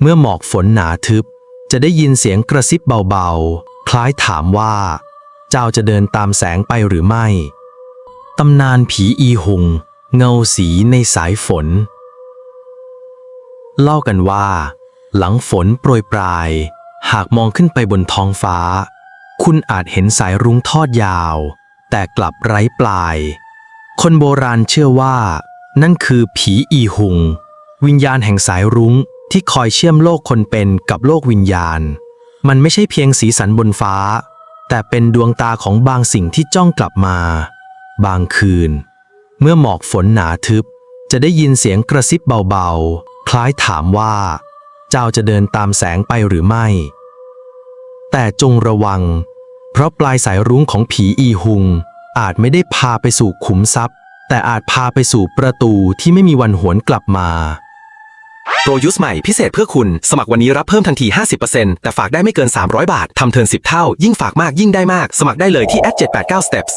เมื่อหมอกฝนหนาทึบ จะได้ยินเสียงกระซิบเบาๆ คล้ายถามว่า เจ้าจะเดินตามแสงไปหรือไม่ ตำนานผีอีหุงเงาสีในสายฝน เล่ากันว่า หลังฝนโปรยปลาย หากมองขึ้นไปบนท้องฟ้า คุณอาจเห็นสายรุ้งทอดยาว แต่กลับไร้ปลาย คนโบราณเชื่อว่า นั่นคือผีอีหุงวิญญาณแห่งสายรุ้ง ที่คอยเชื่อมโลกคนเป็นกับโลกวิญญาณ มันไม่ใช่เพียงสีสันบนฟ้า แต่เป็นดวงตาของบางสิ่งที่จ้องกลับมา บางคืน เมื่อหมอกฝนหนาทึบ จะได้ยินเสียงกระซิบเบาๆ คล้ายถามว่า เจ้าจะเดินตามแสงไปหรือไม่ แต่จงระวัง เพราะปลายสายรุ้งของผีอีหุง อาจไม่ได้พาไปสู่ขุมทรัพย์ แต่อาจพาไปสู่ประตูที่ไม่มีวันหวนกลับมา รยูสใหม่พิเศษเพื่อคุณ สมัครวันนี้รับเพิ่มทันที 50%แต่ฝากได้ไม่เกิน 300 บาท ทำเทิน10 เท่า ยิ่งฝากมากยิ่งได้มาก สมัครได้เลยที่ @789steps